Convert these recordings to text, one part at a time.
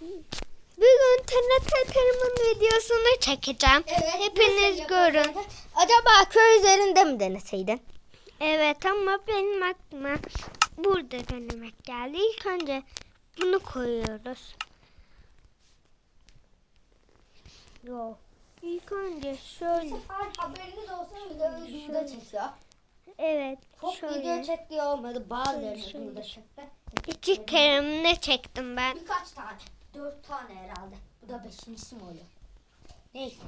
Bugün TNT Terim'in videosunu çekeceğim. Hepiniz görün. Acaba köy üzerinde mi deneseydin? Evet ama benim aklıma burada denemek geldi. İlk önce bunu koyuyoruz. Yok. İlk önce şöyle. haberiniz olsun videoyu burada çekiyor. Evet. Çok şöyle. video çektiği olmadı. Bazılarını Şöyle. burada çekti. İki kere ne çektim ben? Birkaç tane. Dört tane herhalde. Bu da beşincisi mi oluyor? Neyse.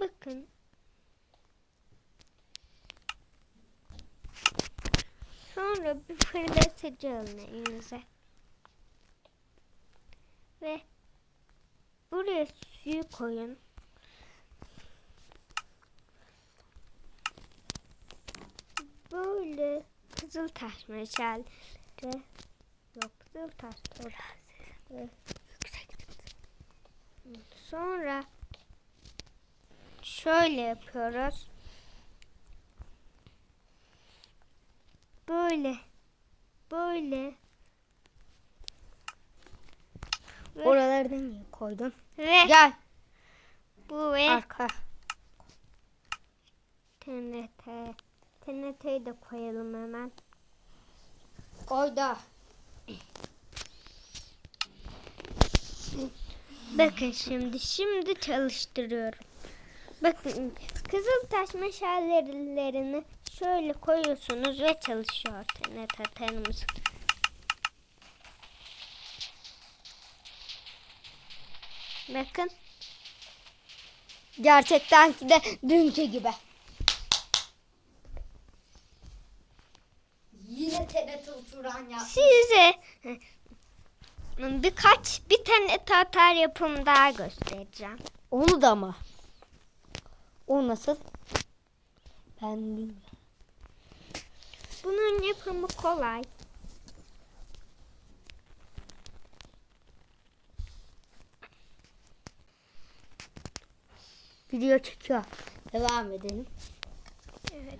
Bakın. Sonra bir fırlatıcı alın elinize. Ve buraya suyu koyun. Böyle kızıl taş meşalleri yok kızıl taş. Sonra şöyle yapıyoruz. Böyle. Böyle. Ve, Oraları niye koydun? ve Gel. bu ve Arka. TNT. TNT'yi de koyalım hemen. Koy da. Bakın şimdi, şimdi çalıştırıyorum. Bakın kızıl taş meşalelerini şöyle koyuyorsunuz ve çalışıyor TNT terimiz. Bakın Gerçekten ki de dünkü gibi. TRT uçuran ya. size birkaç bir tane tatar yapım daha göstereceğim. Onu da mı? O nasıl? Ben bilmiyorum. Bunun yapımı kolay. Video çekiyor. Devam edelim. Evet.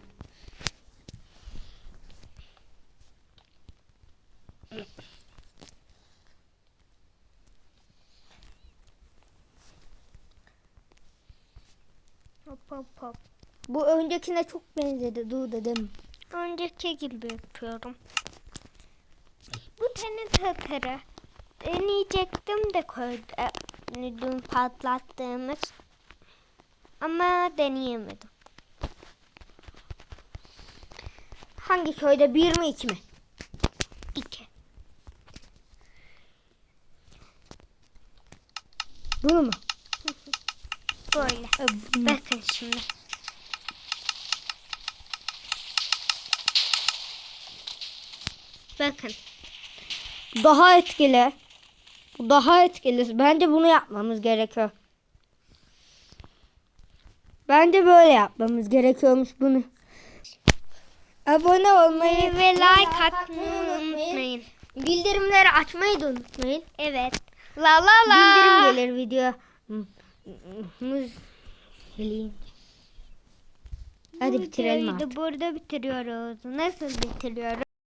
Hop hop. Bu öncekine çok benzedi. Dur dedim. Önceki gibi yapıyorum. Bu tane tatarı deneyecektim de koydum. Dün patlattığımız. Ama deneyemedim. Hangi köyde? Bir mi iki mi? İki. Bunu mu? Böyle. E, bunu. Bakın şimdi. Bakın. Daha etkili. Bu daha etkili. Bence bunu yapmamız gerekiyor. Bence böyle yapmamız gerekiyormuş bunu. Abone olmayı Ve like atmayı unutmayın. Bildirimleri açmayı da unutmayın. Evet. La la la. Bildirim gelir video. Muz geleyim. Hadi bitirelim artık. Burada bitiriyoruz. Nasıl bitiriyoruz?